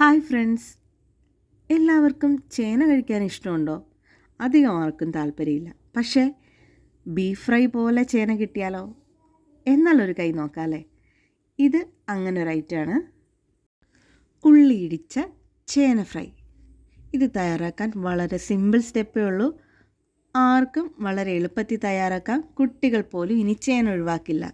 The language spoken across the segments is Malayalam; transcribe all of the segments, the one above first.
Hi friends. എല്ലാവർക്കും ചേന കഴിക്കാൻ ഇഷ്ടമുണ്ടോ? അധികം ആർക്കും താല്പര്യമില്ല. പക്ഷേ ബീഫ് ഫ്രൈ പോലെ ചേന കിട്ടിയാലോ? എന്നാലൊരു കൈ നോക്കാമല്ലേ ഇത് അങ്ങനെ ഒരു ഐറ്റമാണ്. ഉള്ളി ഇടിച്ച ചേന ഫ്രൈ. ഇത് തയ്യാറാക്കാൻ വളരെ സിമ്പിൾ സ്റ്റെപ്പേ ഉള്ളൂ. ആർക്കും വളരെ എളുപ്പത്തിൽ തയ്യാറാക്കാം. കുട്ടികൾ പോലും ഇനി ചേന ഒഴിവാക്കില്ല.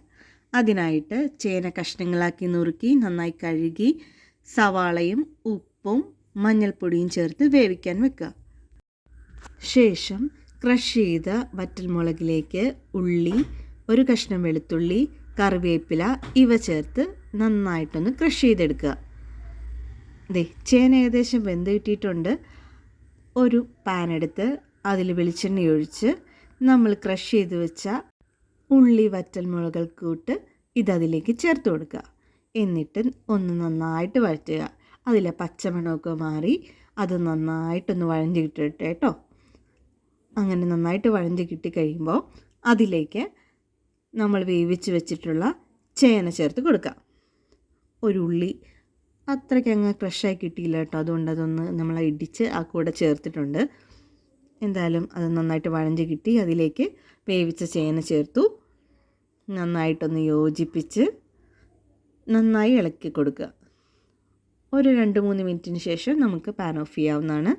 അതിനായിട്ട് ചേന കഷ്ണങ്ങളാക്കി നുറുക്കി നന്നായി കഴുകി സവാളയും ഉപ്പും മഞ്ഞൾപ്പൊടിയും ചേർത്ത് വേവിക്കാൻ വെക്കുക. ശേഷം ക്രഷ് ചെയ്ത വറ്റൽമുളകിലേക്ക് ഉള്ളി ഒരു കഷ്ണം വെളുത്തുള്ളി കറിവേപ്പില ഇവ ചേർത്ത് നന്നായിട്ടൊന്ന് ക്രഷ് ചെയ്തെടുക്കുക. ദേ ചേന ഏകദേശം വെന്ത് കിട്ടിയിട്ടുണ്ട്. ഒരു പാൻ എടുത്ത് അതിൽ വെളിച്ചെണ്ണ ഒഴിച്ച് നമ്മൾ ക്രഷ് ചെയ്ത് വെച്ച ഉള്ളി വറ്റൽമുളകൾ കൂട്ട് ഇതതിലേക്ക് ചേർത്ത് കൊടുക്കുക. എന്നിട്ട് ഒന്ന് നന്നായിട്ട് വഴറ്റുക. അതിലെ പച്ചമണമൊക്കെ മാറി അത് നന്നായിട്ടൊന്ന് വഴഞ്ഞ് കിട്ടിട്ട് കേട്ടോ. അങ്ങനെ നന്നായിട്ട് വഴഞ്ഞ് കിട്ടി കഴിയുമ്പോൾ അതിലേക്ക് നമ്മൾ വേവിച്ച് വെച്ചിട്ടുള്ള ചേന ചേർത്ത് കൊടുക്കാം ഒരു ഉള്ളി അത്രയ്ക്ക് അങ്ങ് ക്രഷായി കിട്ടിയില്ല കേട്ടോ. അതുകൊണ്ട് അതൊന്ന് നമ്മൾ ഇടിച്ച് ആ കൂടെ ചേർത്തിട്ടുണ്ട്. എന്തായാലും അത് നന്നായിട്ട് വഴഞ്ഞ് കിട്ടി. അതിലേക്ക് വേവിച്ച ചേന ചേർത്തു. നന്നായിട്ടൊന്ന് യോജിപ്പിച്ച് നന്നായി ഇളക്കി കൊടുക്കുക. ഒരു രണ്ട് മൂന്ന് മിനിറ്റിന് ശേഷം നമുക്ക് പാൻ ഓഫ് ചെയ്യാവുന്നതാണ്.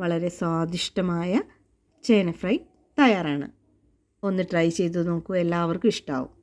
വളരെ സ്വാദിഷ്ടമായ ചേന ഫ്രൈ തയ്യാറാണ്. ഒന്ന് ട്രൈ ചെയ്ത് നോക്കൂ. എല്ലാവർക്കും ഇഷ്ടമാവും